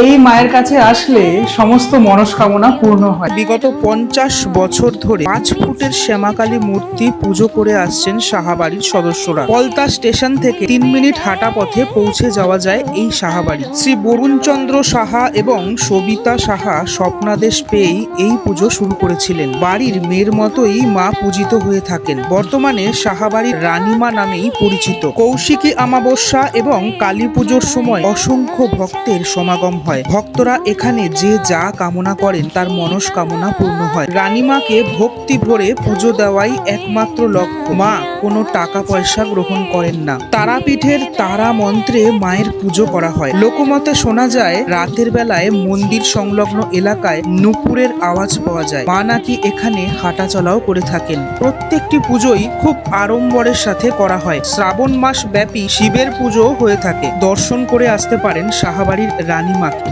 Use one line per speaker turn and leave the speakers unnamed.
a মায়ের কাছে আসলে সমস্ত মনস্কামনা পূর্ণ হয়।
বিগত পঞ্চাশ বছর ধরে পাঁচ ফুটের শ্যামাকালী মূর্তি পুজো করে আসছেন সাহাবাড়ির সদস্যরা। পলতা স্টেশন থেকে তিন মিনিট হাঁটা পথে পৌঁছে যাওয়া যায় এই সাহাবাড়ি। শ্রী বরুণচন্দ্র সাহা এবং সবিতা সাহা স্বপ্নাদেশ পেয়েই এই পুজো শুরু করেছিলেন। বাড়ির মেয়ের মতোই মা পূজিত হয়ে থাকেন। বর্তমানে সাহাবাড়ির রানীমা নামেই পরিচিত। কৌশিকী আমাবস্যা এবং কালী পুজোর সময় অসংখ্য ভক্তের সমাগম হয়। ভক্তরা এখানে যে যা কামনা করেন তার মনস্কামনা পূর্ণ হয়। রানীমাকে ভক্তি ভরে পুজো দেওয়াই একমাত্র লক্ষ্য। মা কোনো টাকা পয়সা গ্রহণ করেন না। তারাপীঠের তারা মন্ত্রে মায়ের পুজো করা হয়। লোকমতে শোনা যায়, রাতের বেলায় মন্দির সংলগ্ন এলাকায় নুপুরের আওয়াজ পাওয়া যায়। মা নাকি এখানে হাঁটাচলাও করে থাকেন। প্রত্যেকটি পুজোই খুব আড়ম্বরের সাথে করা হয়। শ্রাবণ মাস ব্যাপী শিবের পুজো হয়ে থাকে। দর্শন করে আসতে পারেন সাহাবাড়ির রানীমাকে।